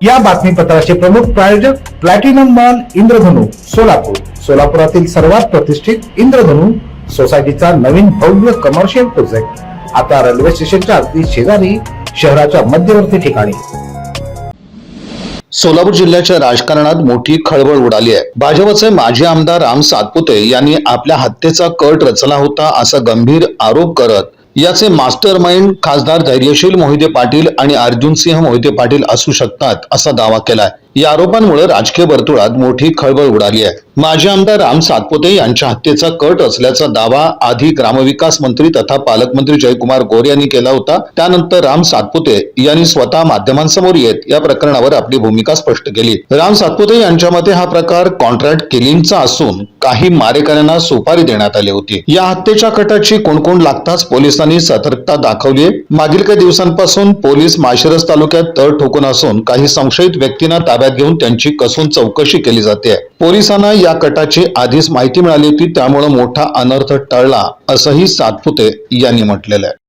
या बातमीपत्राचे प्रमुख प्रायोजक प्लॅटिनम मॉल इंद्रधनु सोलापूर. सोलापुरातील सर्वात प्रतिष्ठित इंद्रधनु सोसायटीचा नवीन भव्य कमर्शियल प्रोजेक्ट आता रेल्वे स्टेशनच्या अगदी शेजारी शहराच्या मध्यवर्ती ठिकाणी. सोलापूर जिल्ह्याच्या राजकारणात मोठी खळबळ उडाली आहे. भाजपचे माजी आमदार राम सातपुते यांनी आपल्या हत्येचा कट रचला होता असा गंभीर आरोप करत याचे मास्टर माइंड खासदार धैर्यशील मोहिते पाटील आणि अर्जुनसिंह मोहिते पाटील असू शकतात असा दावा केलाय. या आरोपांमुळे राजकीय वर्तुळात मोठी खळबळ उडाली आहे. माजी आमदार राम सातपुते यांच्या हत्येचा कट असल्याचा दावा आधी ग्रामविकास मंत्री तथा पालकमंत्री जयकुमार गोरे यांनी केला होता. त्यानंतर राम सातपुते यांनी स्वतः माध्यमांसमोर येत या प्रकरणावर आपली भूमिका स्पष्ट केली. राम सातपुते यांच्या मते हा प्रकार कॉन्ट्रॅक्ट किलिंगचा असून काही मारेकऱ्यांना सुपारी देण्यात आली होती. या हत्येच्या कटाची कोणकोण लागताच पोलिसांनी सतर्कता दाखवली मागील काही दिवसांपासून पोलीस माशिरस तालुक्यात तळ ठोकून असून काही संशयित व्यक्तींना ताब्यात ताब्यात घेऊन त्यांची कसून चौकशी केली जाते. पोलिसांना या कटाची आधीच माहिती मिळाली होती त्यामुळे मोठा अनर्थ टळला असंही सातपुते यांनी म्हटलेलं आहे.